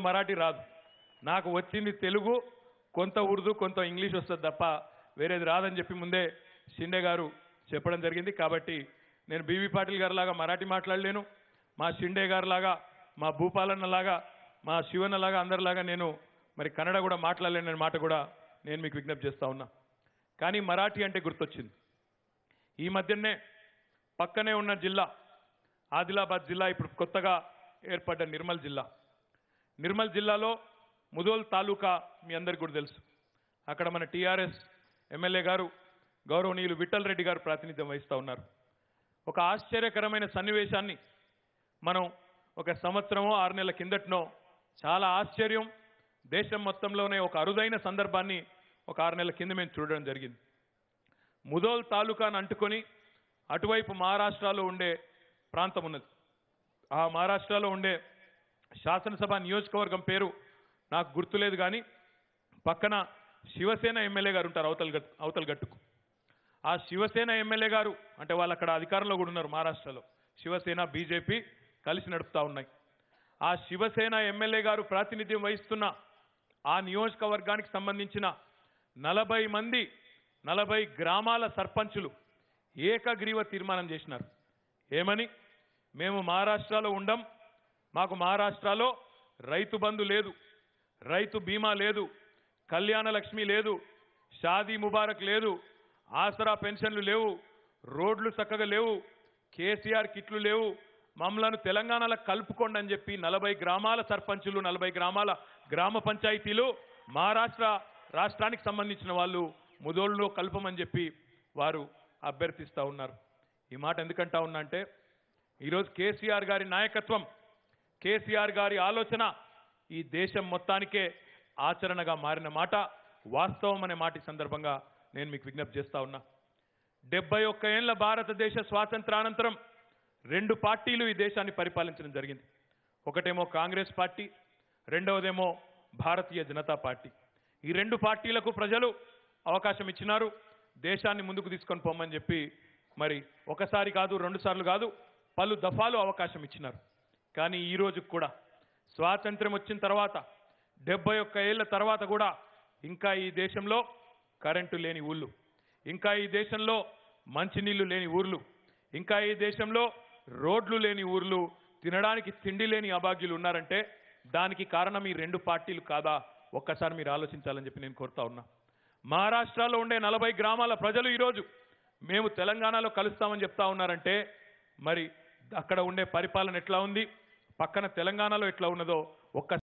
మరాఠీ రాదు. నాకు వచ్చింది తెలుగు కొంత ఉర్దూ కొంత ఇంగ్లీష్ వస్తుంది తప్ప వేరేది రాదని చెప్పి ముందే షిండే గారు చెప్పడం జరిగింది. కాబట్టి నేను బీవీ పాటిల్ గారిలాగా మరాఠీ మాట్లాడలేను. మా షిండే గారిలాగా మా భూపాలన్నలాగా మా శివన్నలాగా అందరిలాగా నేను మరి కన్నడ కూడా మాట్లాడలేనని మాట కూడా నేను మీకు విజ్ఞప్తి చేస్తూ ఉన్నా. కానీ మరాఠీ అంటే గుర్తొచ్చింది. ఈ మధ్యనే పక్కనే ఉన్న జిల్లా ఆదిలాబాద్ జిల్లా ఇప్పుడు కొత్తగా ఏర్పడ్డ నిర్మల్ జిల్లా. నిర్మల్ జిల్లాలో ముదోల్ తాలూకా మీ అందరికి కూడా తెలుసు. అక్కడ మన టీఆర్ఎస్ ఎమ్మెల్యే గారు గౌరవనీయులు విఠల్ రెడ్డి గారు ప్రాతినిధ్యం వహిస్తూ ఉన్నారు. ఒక ఆశ్చర్యకరమైన సన్నివేశాన్ని మనం ఒక సంవత్సరమో ఆరు నెలల కిందటనో చాలా ఆశ్చర్యం దేశం మొత్తంలోనే ఒక అరుదైన సందర్భాన్ని ఒక ఆరు నెలల కింద మేము చూడడం జరిగింది. ముదోల్ తాలూకాను అంటుకొని అటువైపు మహారాష్ట్రలో ఉండే ప్రాంతం ఉన్నది. ఆ మహారాష్ట్రలో ఉండే శాసనసభ నియోజకవర్గం పేరు నాకు గుర్తులేదు కానీ పక్కన శివసేన ఎమ్మెల్యే గారు ఉంటారు అవతల అవతల గట్టుకు. ఆ శివసేన ఎమ్మెల్యే గారు అంటే వాళ్ళు అక్కడ అధికారంలో కూడా ఉన్నారు మహారాష్ట్రలో. శివసేన బీజేపీ కలిసి నడుపుతా ఉన్నాయి. ఆ శివసేన ఎమ్మెల్యే గారు ప్రాతినిధ్యం వహిస్తున్న ఆ నియోజకవర్గానికి సంబంధించిన నలభై మంది నలభై గ్రామాల సర్పంచులు ఏకగ్రీవ తీర్మానం చేసినారు. ఏమని? మేము మహారాష్ట్రలో ఉండం మాకు మహారాష్ట్రలో రైతు బంధు లేదు రైతు బీమా లేదు కళ్యాణ లక్ష్మి లేదు షాదీ ముబారక్ లేదు ఆసరా పెన్షన్లు లేవు రోడ్లు చక్కగా లేవు కేసీఆర్ కిట్లు లేవు మమ్మలను తెలంగాణలో కలుపుకోండి అని చెప్పి నలభై గ్రామాల సర్పంచులు నలభై గ్రామాల గ్రామ పంచాయతీలు మహారాష్ట్ర రాష్ట్రానికి సంబంధించిన వాళ్ళు ముదోళ్ళలో కలపమని చెప్పి వారు అభ్యర్థిస్తూ ఉన్నారు. ఈ మాట ఎందుకంటా ఉన్నా అంటే ఈరోజు కేసీఆర్ గారి నాయకత్వం కేసీఆర్ గారి ఆలోచన ఈ దేశం మొత్తానికే ఆచరణగా మారిన మాట వాస్తవం అనే మాట సందర్భంగా నేను మీకు విజ్ఞప్తి చేస్తా ఉన్నా. డెబ్బై ఒక్క ఏళ్ళ భారతదేశ స్వాతంత్రానంతరం రెండు పార్టీలు ఈ దేశాన్ని పరిపాలించడం జరిగింది. ఒకటేమో కాంగ్రెస్ పార్టీ రెండవదేమో భారతీయ జనతా పార్టీ. ఈ రెండు పార్టీలకు ప్రజలు అవకాశం ఇచ్చినారు. దేశాన్ని ముందుకు తీసుకొని పోమని చెప్పి మరి ఒకసారి కాదు రెండుసార్లు కాదు పలు దఫాలు అవకాశం ఇచ్చినారు. కానీ ఈ కూడా. స్వాతంత్ర్యం వచ్చిన తర్వాత డెబ్బై ఒక్క ఏళ్ళ తర్వాత కూడా ఇంకా ఈ దేశంలో కరెంటు లేని ఊళ్ళు ఇంకా ఈ దేశంలో మంచినీళ్ళు లేని ఊర్లు ఇంకా ఈ దేశంలో రోడ్లు లేని ఊర్లు తినడానికి తిండి లేని అభాగ్యులు ఉన్నారంటే దానికి కారణం ఈ రెండు పార్టీలు కాదా? ఒక్కసారి మీరు ఆలోచించాలని చెప్పి నేను కోరుతా ఉన్నా. మహారాష్ట్రలో ఉండే నలభై గ్రామాల ప్రజలు ఈరోజు మేము తెలంగాణలో కలుస్తామని చెప్తా ఉన్నారంటే మరి అక్కడ ఉండే పరిపాలన ఎట్లా ఉంది? పక్కన తెలంగాణలో ఎట్లా ఉన్నదో ఒక్క